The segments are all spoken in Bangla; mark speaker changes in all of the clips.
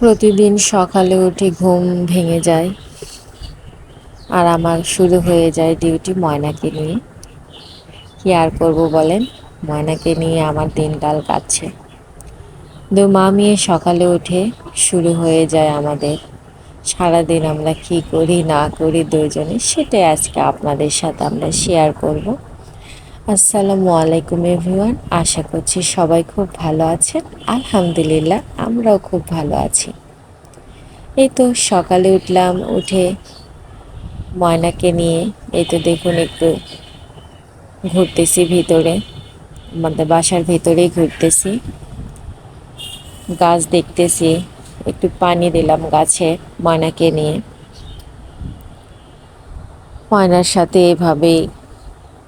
Speaker 1: প্রতিদিন সকালে উঠে ঘুম ভেঙে যায় আর আমার শুরু হয়ে যায় ডিউটি ময়নাকে নিয়ে। কি আর করব বলেন? ময়নাকে নিয়ে আমার দিনকাল কাটছে। দু মা মেয়ে সকালে উঠে শুরু হয়ে যায় আমাদের। সারাদিন আমরা কি করি, না করি দুজনে, সেটাই আজকে আপনাদের সাথে আমরা শেয়ার করব। আসসালামু আলাইকুম এভরিওয়ান, আশা করছি সবাই খুব ভালো আছেন। আলহামদুলিল্লাহ, আমরাও খুব ভালো আছি। এই তো সকালে উঠলাম, উঠে ময়নাকে নিয়ে, এই তো দেখুন একটু ঘুরতেছি ভিতরে, আমাদের বাসার ভিতরেই ঘুরতেছি। গাছ দেখতেছি, একটু পানি দিলাম গাছে ময়নাকে নিয়ে। ময়নার সাথে এভাবেই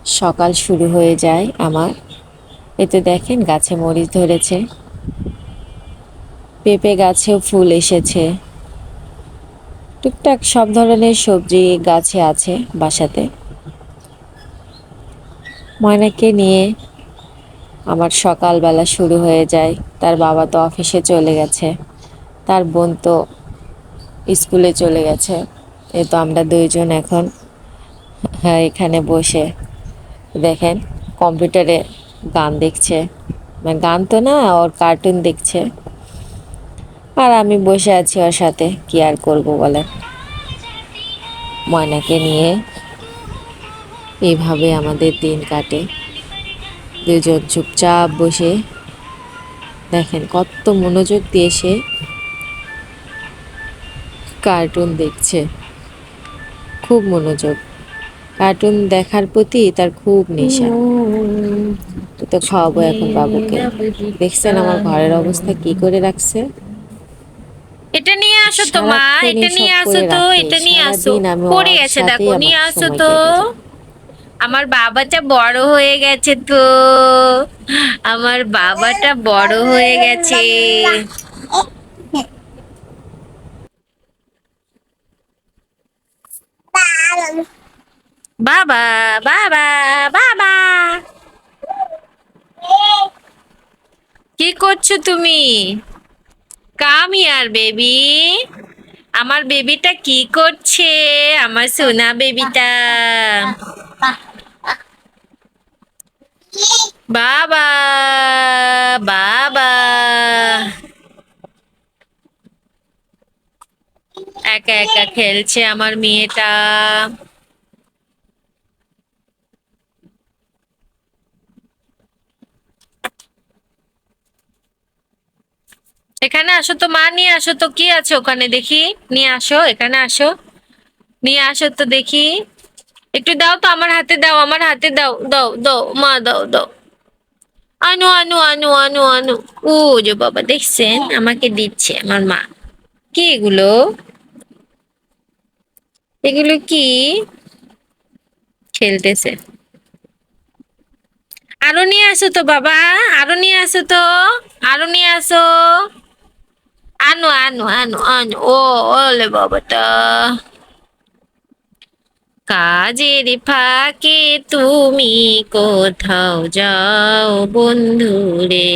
Speaker 1: সকাল শুরু হয়ে যায় আমার। এতে দেখেন গাছে মরিচ ধরেছে। পেঁপে গাছেও ফুল এসেছে। টুকটাক সব ধরনের সবজি গাছে আছে বাসাতে। ময়নাকে নিয়ে আমার সকালবেলা শুরু হয়ে যায়। তার বাবা তো অফিসে চলে গেছে। তার বোন তো স্কুলে চলে গেছে। এ তো আমরা দুইজন এখন হ্যাঁ এখানে বসে। দেখেন, কম্পিউটারে গান দেখছে। মানে গান তো না, ওর কার্টুন দেখছে। আর আমি বসে আছি ওর সাথে, কি আর করব বলেন? ময়নাকে নিয়ে এইভাবে আমাদের দিন কাটে। দুজন চুপচাপ বসে, দেখেন কত মনোযোগ দিয়ে সে কার্টুন দেখছে। খুব মনোযোগ। কার্টুন দেখার প্রতি তার খুব নেশা। তো খাওয়াবো এখন বাবুকে। দেখছেন আমার ঘরের অবস্থা কি করে রাখছে?
Speaker 2: এটা নিয়ে আসো তো মা এটা নিয়ে আসো তো এটা নিয়ে আসো। পড়ে গেছে দেখো নিয়ে আসো তো। আমার বাবাটা বড় হয়ে গেছে তো। আমার বাবাটা বড় হয়ে গেছে। বাবা বাবা বাবা। কি করছ তুমি? কাম ইয়ার বেবি আমার বেবিটা কি করছে? আমার সোনা বেবিটা বাবা বাবা। একা একা খেলছে আমার মেয়েটা। এখানে আসো তো, মা, নিয়ে আসো তো, কি আছে ওখানে দেখি? নিয়ে আসো, এখানে আসো। নিয়ে আসো তো দেখি। একটু দাও তো আমার হাতে, দাও, আমার হাতে দাও দাও দাও, মা, দাও দাও। আনু আনু আনু আনু আনু। ও যে বাবা, দেখছেন? আমাকে দিচ্ছে আমার মা। কি এগুলো? এগুলো কি? খেলতেছে। আরও নিয়ে আসো তো, বাবা। আরও নিয়ে আসো তো। আরও নিয়ে আসো। আনো আনো আনো আনো ও ওলে বাবাটা কাজের ফাঁকে তুমি কোথাও যাও বন্ধুরে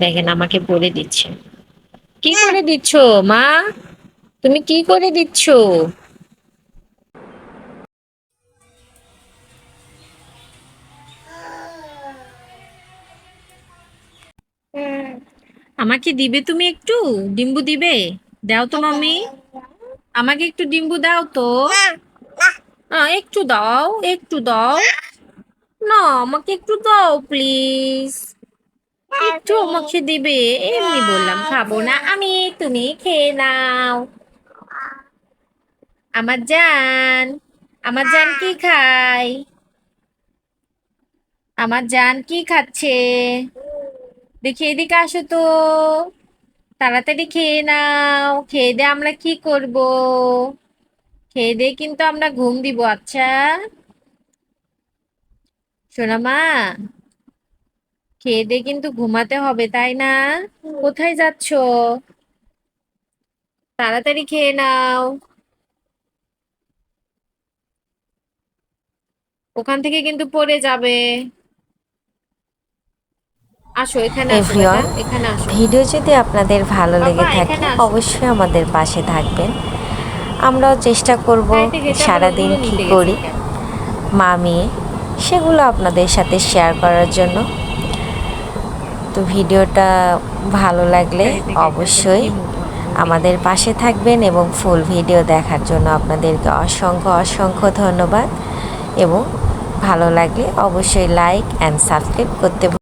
Speaker 2: দেখেন আমাকে বলে দিচ্ছে। কি করে দিচ্ছ মা? তুমি কি করে দিচ্ছ? আমাকে দিবে তুমি একটু? ডিম্বু দিবে? দাও তো মাম্মি। আমাকে একটু ডিম্বু দাও তো। একটু দাও একটু দাও। না, আমাকে একটু দাও, প্লিজ। একটু আমাকে দিবে, এমনি বললাম, খাব না আমি, তুমি খেয়ে নাও। আমার জান আমার জান কি খায়? আমার জান কি খাচ্ছে? দেখি, এদিকে আসো তো। তাড়াতাড়ি খেয়ে নাও। খেয়ে দিয়ে আমরা কি করব? খেয়ে দিয়ে কিন্তু আমরা ঘুম দিব আচ্ছা। সোনা মা, খেয়ে দিয়ে কিন্তু ঘুমাতে হবে, তাই না? কোথায় যাচ্ছো? তাড়াতাড়ি খেয়ে নাও। ওখান থেকে কিন্তু পড়ে যাবে। আসো এখানে আসো
Speaker 1: ভিডিও যদি আপনাদের ভালো লেগে থাকে অবশ্যই আমাদের পাশে থাকবেন। আমরাও চেষ্টা করব সারাদিন কি করি।
Speaker 2: গেছে কেন?
Speaker 1: মা মেয়ে সেগুলো আপনাদের সাথে শেয়ার করার জন্য। তো ভিডিওটা ভালো লাগলে অবশ্যই আমাদের পাশে থাকবেন এবং ফুল ভিডিও দেখার জন্য আপনাদেরকে অসংখ্য অসংখ্য ধন্যবাদ। এবং ভালো লাগলে অবশ্যই লাইক অ্যান্ড সাবস্ক্রাইব করতে